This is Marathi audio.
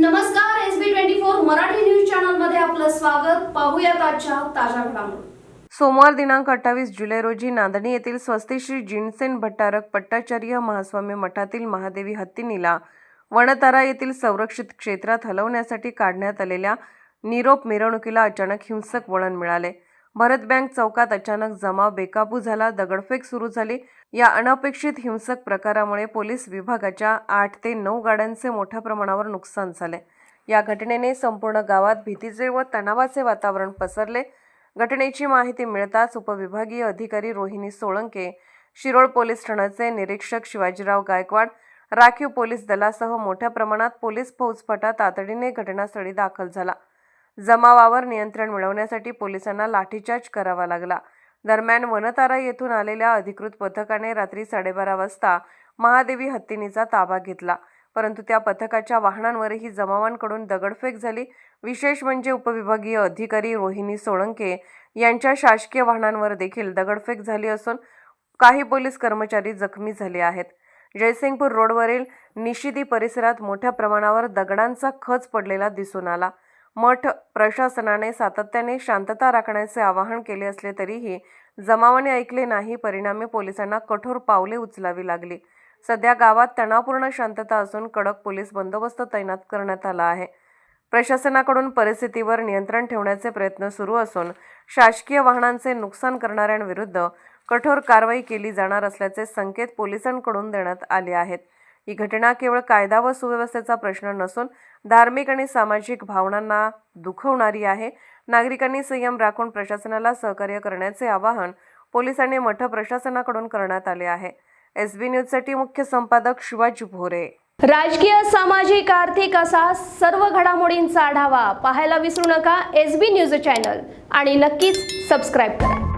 नमस्कार S B twenty four Marathi news चॅनलमध्ये आपलं स्वागत. पाहूया आजच्या ताज्या घडामोडी. सोमवार दिनांक अठ्ठावीस जुलै रोजी नांदणी येथील स्वस्ती श्री जिनसेन भट्टारक पट्टाचार्य महास्वामी मठातील महादेवी हत्तीनीला वणतारा येथील संरक्षित क्षेत्रात हलवण्यासाठी काढण्यात आलेल्या निरोप मिरवणुकीला अचानक हिंसक वळण मिळाले. भरत बँक चौकात अचानक जमाव बेकाबू झाला दगडफेक सुरू झाली. या अनपेक्षित हिंसक प्रकारामुळे पोलीस विभागाच्या आठ ते नऊ गाड्यांचे मोठ्या प्रमाणावर नुकसान झाले. या घटनेने संपूर्ण गावात भीतीचे व तणावाचे वातावरण पसरले. घटनेची माहिती मिळताच उपविभागीय अधिकारी रोहिणी सोळंके शिरोळ पोलीस ठाण्याचे निरीक्षक शिवाजीराव गायकवाड राखीव पोलीस दलासह मोठ्या प्रमाणात पोलीस फौजफटा तातडीने घटनास्थळी दाखल झाला. जमावावर नियंत्रण मिळवण्यासाठी पोलिसांना लाठीचार्ज करावा लागला. दरम्यान वनतारा येथून आलेल्या अधिकृत पथकाने रात्री साडेबारा वाजता महादेवी हत्तीनीचा ताबा घेतला. परंतु त्या पथकाच्या वाहनांवरही जमावांकडून दगडफेक झाली. विशेष म्हणजे उपविभागीय अधिकारी रोहिणी सोळंके यांच्या शासकीय वाहनांवर देखील दगडफेक झाली असून काही पोलीस कर्मचारी जखमी झाले आहेत. जयसिंगपूर रोडवरील निशिदी परिसरात मोठ्या प्रमाणावर दगडांचा खच पडलेला दिसून आला. मठ प्रशासनाने सातत्याने शांतता राखण्याचे आवाहन केले असले तरीही जमावाने ऐकले नाही परिणामी पोलिसांना कठोर पावले उचलावी लागली. सध्या गावात तणावपूर्ण शांतता असून कडक पोलीस बंदोबस्त तैनात करण्यात आला आहे. प्रशासनाकडून परिस्थितीवर नियंत्रण ठेवण्याचे प्रयत्न सुरू असून शासकीय वाहनांचे नुकसान करणाऱ्यांविरुद्ध कठोर कारवाई केली जाणार असल्याचे संकेत पोलिसांकडून देण्यात आले आहेत. ही घटना केवळ कायदा व सुव्यवस्थेचा प्रश्न नसून धार्मिक आणि सामाजिक भावनांना दुखवणारी आहे. नागरिकांनी संयम राखून प्रशासनाला सहकार्य करण्याचे आवाहन पोलिसांनी मठ प्रशासनाकडून करण्यात आले आहे. एस बी न्यूजसाठी मुख्य संपादक शिवाजी भोरे. राजकीय सामाजिक आर्थिक असा सर्व घडामोडींचा आढावा पाहायला विसरू नका एस बी न्यूज चॅनल आणि नक्कीच सबस्क्राईब करा.